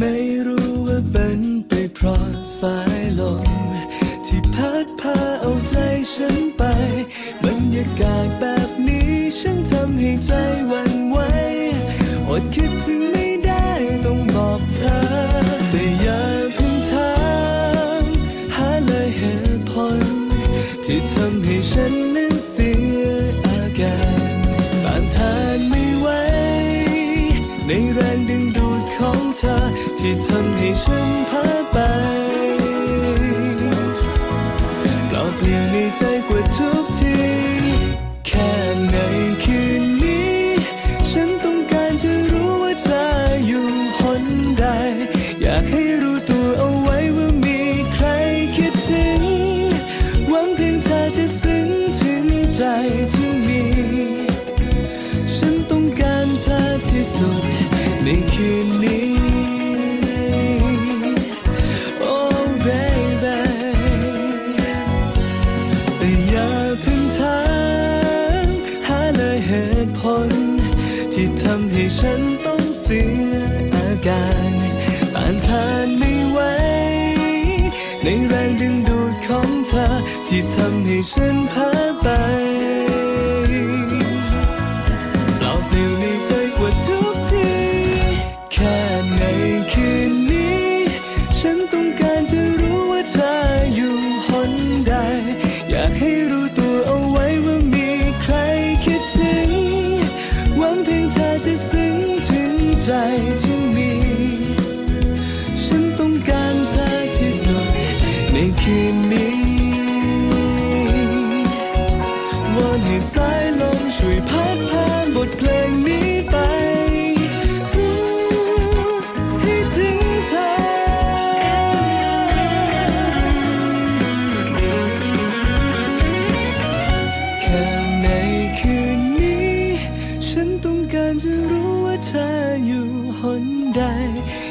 ไม่รู้ว่าเป็นไปเพราะสายลม ที่พัดพาเอาใจฉันไป บรรยากาศแบบนี้ฉันทำให้ใจวันไหวอดคิดถึงไม่ได้ต้องบอกเธอ แต่อย่าพึ่งทางหาเลยเหตุผล ที่ทำให้ฉันนึ้ เธอที่ทำให้ฉันพาไปเปล่าเปลี่ยวในใจกว่าทุกที แค่ในคืนนี้ ฉันต้องการจะรู้ว่าเธออยู่หนใด อยากให้รู้ตัวเอาไว้ว่ามีใครคิดถึง หวังเพียงเธอจะซึ้งถึงใจที่มี ฉันต้องการเธอที่สุดในคืน ที่ทำให้ฉันต้องเสียอาการต้านทานไม่ไหว ในแรงดึงดูดของเธอ ที่ทำให้ฉันพัน จะซึ้งถึงใจที่มี ฉันต้องการเธอที่สุดในคืนนี้วอนให้สายลมช่วยพัด ออยู่หนใด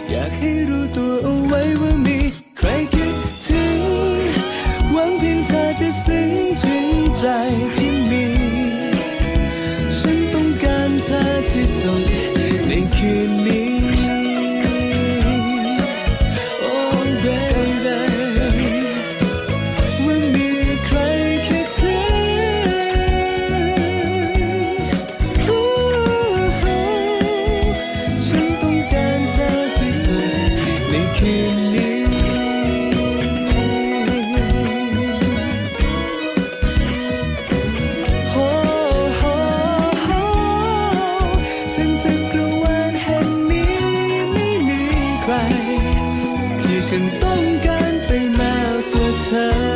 อยากให้รู้ตัวเอาไว้ว่ามี ใครคิดถึง หวังเพียงเธอจะซึ้งถึงใจ ใคร ที่ฉันต้องการไปมากกว่าเธอ